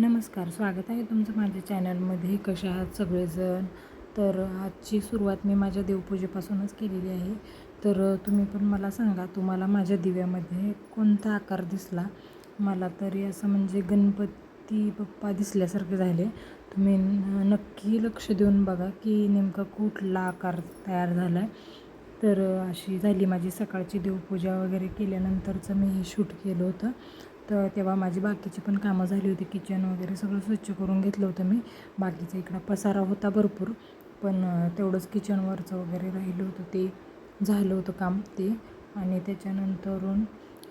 नमस्कार स्वागत आहे तुमचं माझ्या चॅनलमध्ये. कसे आहात सगळेजण? तर आजची सुरुवात मी माझ्या देवपूजेपासूनच केलेली आहे. तर तुम्ही पण मला सांगा तुम्हाला माझ्या दिव्यामध्ये कोणता आकार दिसला? मला तरी असं म्हणजे गणपती बाप्पा दिसल्यासारखे झाले. तुम्ही नक्की लक्ष देऊन बघा की नेमका कुठला आकार तयार झाला आहे तर अशी झाली माझी सकाळची देवपूजा वगैरे केल्यानंतरचं मी हे शूट केलं होतं. तर तेव्हा माझी बाकीची पण कामं झाली होती. किचन वगैरे सगळं स्वच्छ करून घेतलं होतं मी. बाकीचा इकडं पसारा होता भरपूर. पण तेवढंच किचनवरचं वगैरे राहिलं होतं. ते झालं होतं काम ते. आणि त्याच्यानंतरून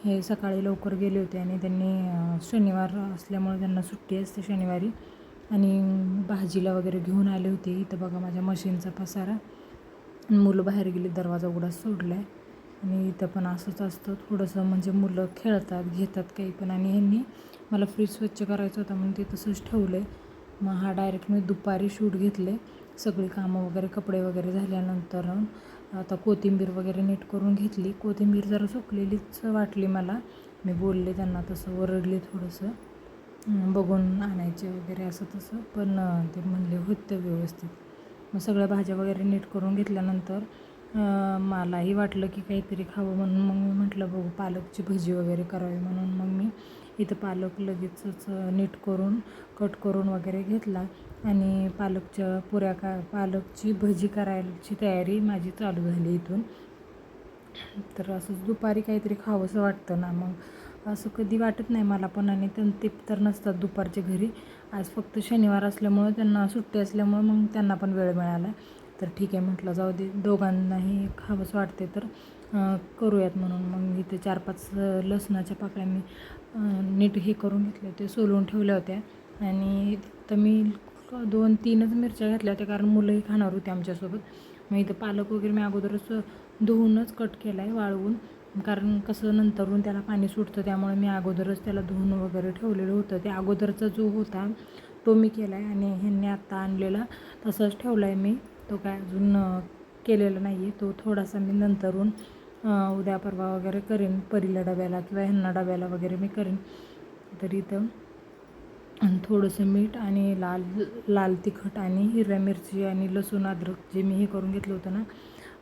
हे सकाळी लवकर गेले होते आणि त्यांनी शनिवार असल्यामुळे त्यांना सुट्टी असते शनिवारी. आणि भाजीला वगैरे घेऊन आले होते. इथं बघा माझ्या मशीनचा पसारा. मुलं बाहेर गेली दरवाजा उघडाच सोडला आहे आणि इथं पण असंच असतं. थोडंसं म्हणजे मुलं खेळतात घेतात काही पण. आणि ह्यांनी मला फ्रीज स्वच्छ करायचं होतं म्हणून ते तसंच ठेवलं आहे मग हा डायरेक्ट मी दुपारी शूट घेतले सगळी कामं वगैरे कपडे वगैरे झाल्यानंतर आता कोथिंबीर वगैरे नीट करून घेतली. कोथिंबीर जरा सुकलेलीच वाटली मला. मी बोलले त्यांना तसं ओरडले थोडंसं. बघून आणायचे वगैरे असं तसं. पण ते म्हणले होतं व्यवस्थित. मग सगळ्या भाज्या वगैरे नीट करून घेतल्यानंतर मलाही वाटलं की काहीतरी खावं म्हणून मग मी म्हटलं बघू पालकची भजी वगैरे करावी म्हणून मग मी इथं पालक लगेचच नीट करून कट करून वगैरे घेतला आणि पालकच्या पुऱ्या का पालकची भजी करायची तयारी माझी चालू झाली इथून. तर असंच दुपारी काहीतरी खावंसं वाटतं ना मग. असं कधी वाटत नाही मला पण आणि त्यां ते तर नसतात दुपारच्या घरी. आज फक्त शनिवार असल्यामुळं त्यांना सुट्टी असल्यामुळं मग त्यांना पण वेळ मिळाला. तर ठीक आहे म्हटलं जाऊ दे. दोघांनाही खावंसं वाटते तर करूयात म्हणून. मग इथे चार पाच लसणाच्या पाकळ्या मी नीट हे करून घेतल्या होते सोलून ठेवल्या होत्या. आणि तर मी दोन तीनच मिरच्या घातल्या होत्या कारण मुलंही खाणार होती आमच्यासोबत. मग इथं पालक वगैरे मी अगोदरच धुवूनच कट केला आहे वाळवून. कारण कसं नंतरून त्याला पाणी सुटतं त्यामुळे मी अगोदरच त्याला धुवून वगैरे ठेवलेलं होतं. ते अगोदरचा जो होता तो मी केला आहे आणि ह्यांनी आत्ता आणलेला तसंच ठेवला आहे मी. तो काय अजून केलेला नाही आहे तो थोडासा मी नंतरून उद्या परवा वगैरे करेन. परीला डब्याला किंवा ह्यांना डब्याला वगैरे मी करेन. तर इथं थोडंसं मीठ आणि लाल लाल तिखट आणि हिरव्या मिरची आणि लसूण अद्रक जे मी हे करून घेतलं होतं ना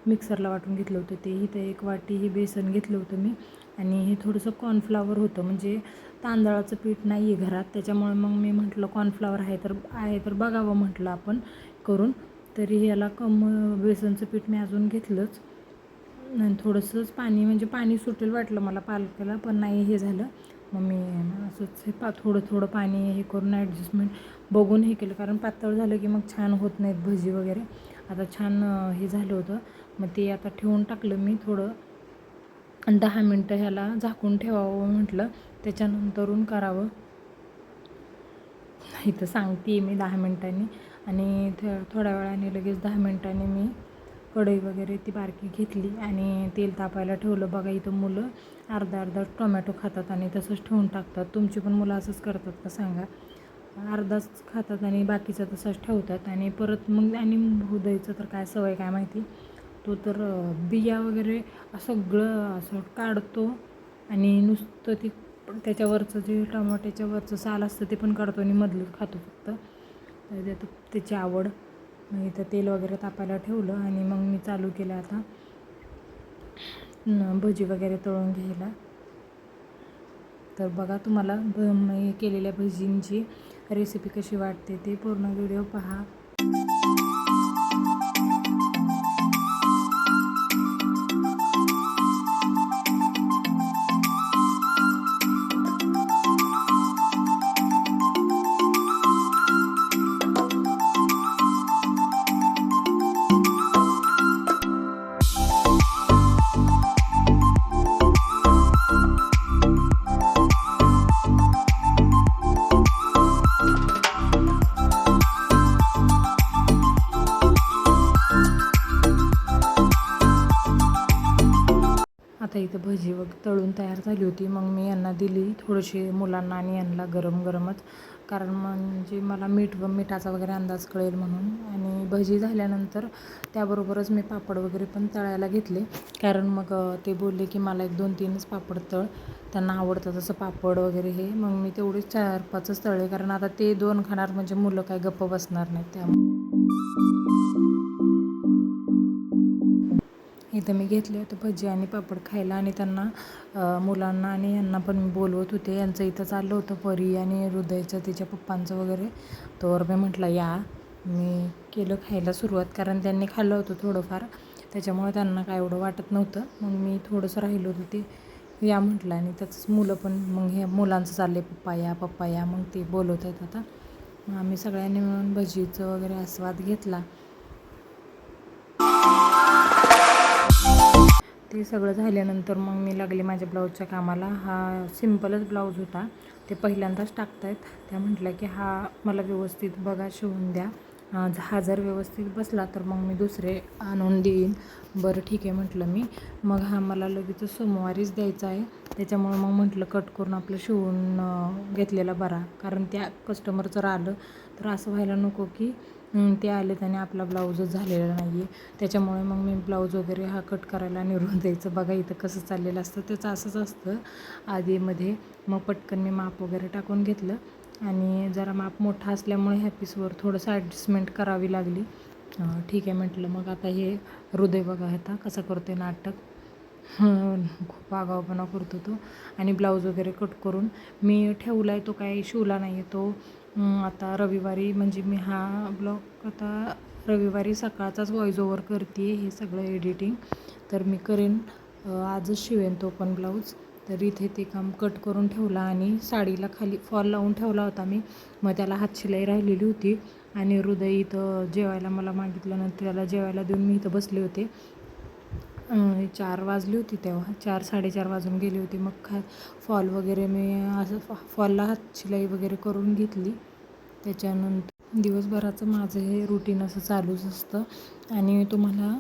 मिक्सरला वाटून घेतलं होतं. ते इथं एक वाटी हे बेसन घेतलं होतं मी. आणि हे थोडंसं कॉर्नफ्लावर होतं. म्हणजे तांदळाचं पीठ नाही आहे घरात. त्याच्यामुळे मग मी म्हटलं कॉर्नफ्लावर आहे तर आहे तर बघावं म्हटलं आपण करून. तरी ह्याला कम बेसनचं पीठ मी अजून घेतलंच. आणि थोडंसंच पाणी म्हणजे पाणी सुटेल वाटलं मला पालकाला पण नाही हे झालं. मग मी असंच हे पा थोडं थोडं पाणी हे करून ॲडजस्टमेंट बघून हे केलं. कारण पातळ झालं की मग छान होत नाहीत भजी वगैरे. आता छान हे झालं होतं. मग ते आता ठेवून टाकलं मी थोडं. दहा मिनटं ह्याला झाकून ठेवावं म्हटलं. त्याच्यानंतरून करावं. इथं सांगते मी दहा मिनटांनी. आणि थ थोड्या वेळाने लगेच दहा मिनटांनी मी कढई वगैरे ती बारकी घेतली आणि तेल तापायला ठेवलं. बघा इथं मुलं अर्धा अर्धा टोमॅटो खातात आणि तसंच ठेवून टाकतात. तुमची पण मुलं असंच करतात का सांगा? अर्धाच खातात आणि बाकीचं तसंच ठेवतात. आणि परत मग आणि हृदयचं तर काय सवय काय माहिती? तो तर बिया वगैरे सगळं असं काढतो आणि नुसतं ते त्याच्यावरचं जे टमाट्याच्या वरचं साल असतं ते पण काढतो आणि मधलं खातो फक्त. तर त्यात त्याची आवड. मग इथं तेल वगैरे तापायला ठेवलं आणि मग मी चालू केलं आता. भजी वगैरे तळून घ्यायला. तर बघा तुम्हाला भ मी केलेल्या भजींची रेसिपी कशी वाटते ते पूर्ण व्हिडिओ पहा. आता इथं भजी वग तळून तयार झाली होती. मग मी यांना दिली थोडीशी मुलांना आणि यांना गरम गरमच. कारण म्हणजे मला मीठ व मिठाचा वगैरे अंदाज कळेल म्हणून. आणि भजी झाल्यानंतर त्याबरोबरच मी पापड वगैरे पण तळायला घेतले. कारण मग ते बोलले की मला एक दोन तीनच पापड तळ. त्यांना आवडतं तसं पापड वगैरे हे. मग मी तेवढेच चार पाचच तळले. कारण आता ते दोन खाणार म्हणजे मुलं काय गप्प बसणार नाहीत त्यामुळे. इथं मी घेतले होते भजी आणि पापड खायला आणि त्यांना मुलांना आणि यांना पण मी बोलवत होते. यांचं इथं चाललं होतं परी आणि हृदयचं तिच्या पप्पांचं वगैरे. तर मी म्हटलं या मी केलं खायला सुरुवात. कारण त्यांनी खाल्लं होतं थोडंफार. त्याच्यामुळे त्यांना काय एवढं वाटत नव्हतं. मग मी थोडंसं राहिलो होतं. ते या म्हटलं आणि त्याचंच मुलं पण मग हे मुलांचं चालले पप्पा या पप्पा या. मग ते बोलवत आहेत आता. मग आम्ही सगळ्यांनी मिळून भजीचं वगैरे आस्वाद घेतला. ते सगळं झाल्यानंतर मग मी लागले माझ्या ब्लाऊजच्या कामाला. हा सिम्पलच ब्लाऊज होता. ते पहिल्यांदाच टाकतायत. त्या म्हटल्या की हा मला व्यवस्थित बघा शिवून द्या. हा जर व्यवस्थित बसला तर मग मी दुसरे आणून देईन. बरं ठीक आहे म्हटलं मी. मग हा मला लगेच सोमवारीच द्यायचा आहे. त्याच्यामुळे मग म्हटलं कट करून आपलं शिवून घेतलेला बरा. कारण त्या कस्टमर जर आलं तर असं व्हायला नको की ते आले त्याने आपला ब्लाऊजच झालेला नाही आहे त्याच्यामुळे मग मी ब्लाऊज वगैरे हा कट करायला निवडून द्यायचं. बघा इथं कसं चाललेलं असतं. त्याचं असंच असतं. आधीमध्ये मग पटकन मी माप वगैरे टाकून घेतलं. आणि जरा माप मोठा असल्यामुळे ह्या पीसवर थोडंसं ॲडजस्टमेंट करावी लागली. ठीक आहे म्हटलं मग आता हे हृदय बघा आता कसं करते नाटक. खूप आगावपणा करतो तो. आणि ब्लाऊज वगैरे कट करून मी ठेवला आहे तो काही शिवला नाही आहे तो आता रविवारी म्हणजे मी हा ब्लॉग आता रविवारी सकाळचाच व्हॉइस ओव्हर करते हे सगळं एडिटिंग तर मी करेन. आजच शिवेन तो पण ब्लाऊज तर इथे ते काम कट करून ठेवला आणि साडीला खाली फॉल लावून ठेवला होता मी. मग त्याला हातशिलाई राहिलेली होती आणि हृदय इथं जेवायला मला मागितल्यानंतर त्याला जेवायला देऊन मी इथं बसले होते. चार वाजली होती तेव्हा. चार साडेचार वाजून गेली होती. मग खा फॉल वगैरे मी असं फॉ फॉलला हातशिलाई वगैरे करून घेतली. त्याच्यानंतर दिवसभराचं माझं हे रुटीन असं चालूच असतं. आणि तुम्हाला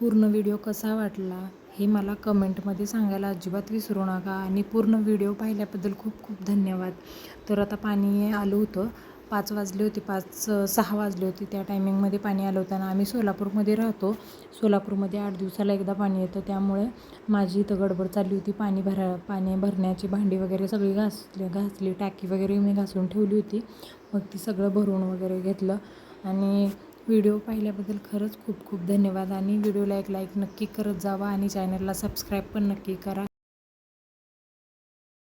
पूर्ण व्हिडिओ कसा वाटला? हे मला कमेंटमध्ये सांगायला अजिबात विसरू नका आणि पूर्ण व्हिडिओ पाहिल्याबद्दल खूप खूप धन्यवाद. तर आता पाणी आलं होतं. पाच वाजले होते पाच सहा वाजले होते. त्या टायमिंगमध्ये पाणी आलं होतं आणि आम्ही सोलापूरमध्ये राहतो. सोलापूरमध्ये आठ दिवसाला एकदा पाणी येतं. त्यामुळे माझी इथं गडबड चालली होती. पाणी भरा पाणी भरण्याची भांडी वगैरे सगळी घासली घासली. टाकी वगैरे मी घासून ठेवली होती. मग ती सगळं भरून वगैरे घेतलं. आणि व्हिडिओ पाहिल्याबद्दल खरंच खूप खूप धन्यवाद. आणि व्हिडिओला एक लाईक नक्की करत जावा आणि चॅनलला सबस्क्राईब पण नक्की करा.